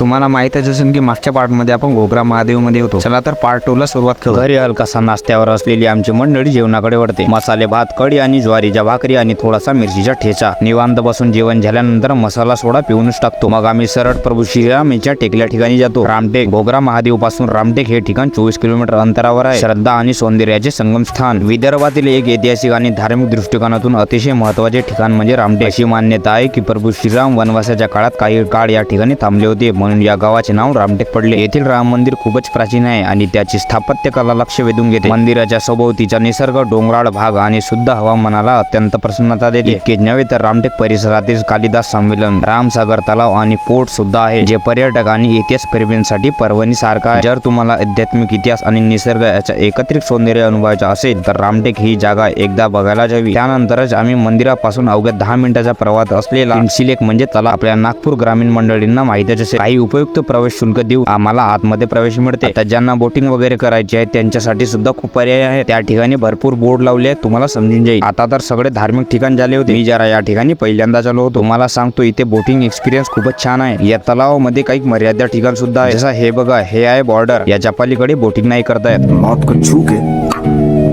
तुम्हाला माहितच असेल की मागच्या पार्टमध्ये आपण घोगरा महादेवमध्ये होतो. चला तर पार्ट टू ला सुरुवात करू घरी हलकासा नाश्त्यावर असलेली आमची मंडळी जेवणाकडे वळते. मसाले भात कढी आणि ज्वारीच्या भाकरी आणि थोडासा मिरचीचा ठेचा. निवांत बसून जेवण झाल्यानंतर मसाला सोडा पिऊनच टाकतो. मग आम्ही सरळ प्रभू श्रीराम यांच्या टेकल्या ठिकाणी जातो. रामटेक घोगरा महादेवपासून रामटेक हे ठिकाण चोवीस किलोमीटर अंतरावर आहे. श्रद्धा आणि सौंदर्याचे संगम स्थान विदर्भातील एक ऐतिहासिक आणि धार्मिक दृष्टिकोनातून अतिशय महत्त्वाचे ठिकाण म्हणजे रामटेक. अशी मान्यता आहे की प्रभू श्रीराम वनवासाच्या काळात काही काळ या ठिकाणी थांबले होते. म्हणून या गावाचे नाव रामटेक पडले. येथील राम मंदिर खूपच प्राचीन आहे आणि त्याची स्थापत्य कला लक्ष वेधून घेते. मंदिराच्या सभोवतीचा निसर्ग डोंगराळ भाग आणि शुद्ध हवामानाला अत्यंत प्रसन्नता देते. इतकेच नव्हे तर रामटेक परिसरातील कालिदास संमेलन रामसागर तलाव आणि पोर्ट सुद्धा आहे जे पर्यटक आणि इतिहास प्रेमींसाठी पर्वणी सारखा आहे. जर तुम्हाला आध्यात्मिक इतिहास आणि निसर्ग याचा एकत्रित सौंदर्य अनुभवायचा असेल तर रामटेक ही जागा एकदा बघायला जावी त्यानंतरच आम्ही मंदिरापासून अवघ्या दहा मिनिटाचा प्रवास असलेला सिलेक म्हणजे तलाव आपल्या नागपूर ग्रामीण मंडळींना माहितीच असेल. काही उपयुक्त प्रवेश शुल्क देऊ आम्हाला आतमध्ये प्रवेश मिळते. आता ज्यांना बोटिंग वगैरे करायची आहे त्यांच्यासाठी सुद्धा खूप पर्याय आहे त्या ठिकाणी भरपूर बोर्ड लावले आहेत तुम्हाला समजून जाईल. आता तर सगळे धार्मिक ठिकाण झाले होते. मी जरा या ठिकाणी पहिल्यांदा चालू होतो. तुम्हाला सांगतो इथे बोटिंग एक्सपिरियन्स खूपच छान आहे. या तलावामध्ये काही मर्यादा ठिकाण सुद्धा आहे जसं हे बघा हे आहे बॉर्डर याच्या पलीकडे बोटिंग नाही करता येत. मौत को छू के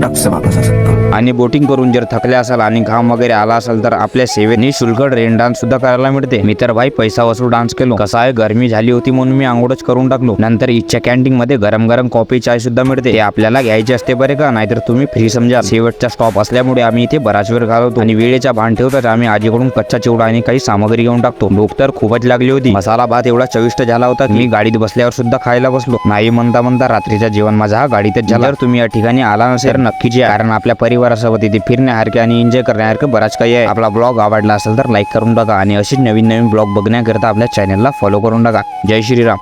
टप से वापस आ सकता आणि बोटिंग करून जर थकले असाल आणि घाम वगैरे आला असेल तर आपल्या सेवेने निशुल्क रेन डान्स सुद्धा करायला मिळते. मी तर भाई पैसा वसूल डान्स केलो. कसा आहे गरमी झाली होती म्हणून मी आंघोळच करून टाकलो. नंतर इच्छा कॅन्टीन मध्ये गरम गरम कॉफी चाय सुद्धा मिळते. हे आपल्याला घ्यायचे असते बरे का? नाहीतर तुम्ही फ्री समजा. शेवटचा स्टॉप असल्यामुळे आम्ही इथे बराच वेळ घालवतो. आणि वेळेचा भान ठेवतात आम्ही आजीकडून कच्चा चिवडा आणि काही सामग्री घेऊन टाकतो. भूक तर खूपच लागली होती. मसाला भात एवढा चविष्ट झाला होता मी गाडीत बसल्यावर सुद्धा खायला बसलो. नाही म्हणता म्हणता रात्रीचा जेवण माझा हा गाडीतच झाला. तुम्ही या ठिकाणी आला नसेल नक्कीच कारण आपल्या परिवारासोबत इथे फिरण्यासारखे आणि एन्जॉय करण्यासारखं बराच काही आहे. आपला ब्लॉग आवडला असेल तर लाईक करून टाका आणि अशीच नवीन नवीन ब्लॉग बघण्याकरता आपल्या चॅनलला फॉलो करून टाका. जय श्रीराम.